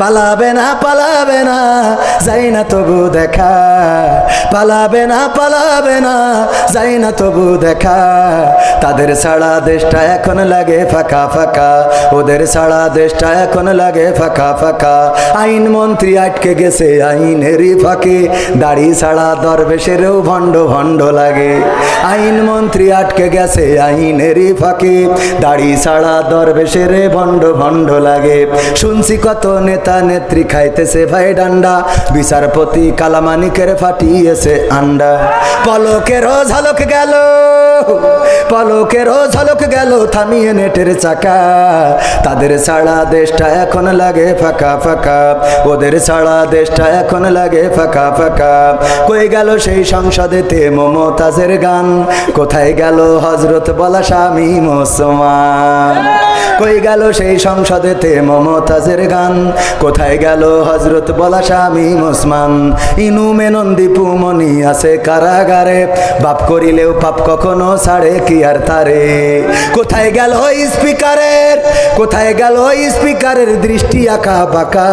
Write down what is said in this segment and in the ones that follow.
পালাবে না পালাবে না, যাই না তবু দেখা। পালাবে না পালাবে না, যাই না তবু দেখা। তাদের সারা দেশটা এখন লাগে ফাঁকা ফাঁকা। ওদের সারা দেশটা এখন লাগে ফাঁকা ফাঁকা। আইন মন্ত্রী আটকে গেছে, আইনেরই ফাঁকে। দাড়ি ছাড়া দরবেশেরও ভণ্ড ভণ্ড লাগে। আইন মন্ত্রী আটকে গেছে, আইনেরই ফাঁকে। দাড়ি ছাড়া দরবেশের ভণ্ড ভণ্ড লাগে। শুনছি কত নেতা নেত্রী খাইতেছে ভাই ডান্ডা। বিচারপতি কালামানিকের ফাটিয়েছে আন্ডা। পলকেরও ঝলক গেল পলকেরও ঝলক গেল থামিয়ে নেটের চাকা। তাদের ছাড়া দেশটা এখন লাগে ফাঁকা ফাঁকা। ওদের ছাড়া দেশটা এখন লাগে ফাঁকা ফাঁকা। কই গেল সেই সংসদেতে মমতাজের গান? কোথায় গেল হজরত বলা স্বামী মুসলমান? কই গেল সেই সংসদেতে মমতাজের গান? কোথায় গেল হজরত বলা স্বামী মুসমান? ইনু মেনন দীপু মনি আছে কারাগারে। বাপ করিলেও পাপ কখনো ছাড়ে, কি আর তারে? কোথায় গেল স্পিকারের? কোথায় গেল স্পিকারের দৃষ্টি আঁকা বাঁকা?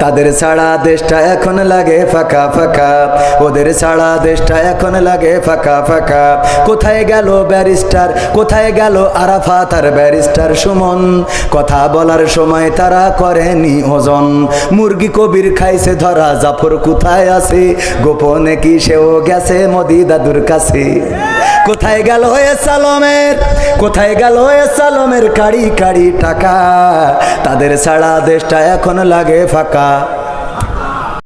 তাদের ছাড়া দেশটা এখন লাগে ফাঁকা ফাঁকা। ওদের ছাড়া দেশটা এখন লাগে ফাঁকা ফাঁকা। কোথায় গেল ব্যারিস্টার? কোথায় গেল আরাফাত আর ব্যারিস্টার? সুমন। কথা বলার সময় তারা করেনি ওজন। মুরগি কবির খাইছে, ধরা জাফর কোথায় আছে? গোপনে কি সেও গেছে মোদি দাদুর কাছে? কোথায় গেল হয়ে সালমের? কোথায় গেল হয়ে সালমের কাড়ি কাড়ি টাকা? তাদের ছাড়া দেশটা এখন লাগে ফাঁকা।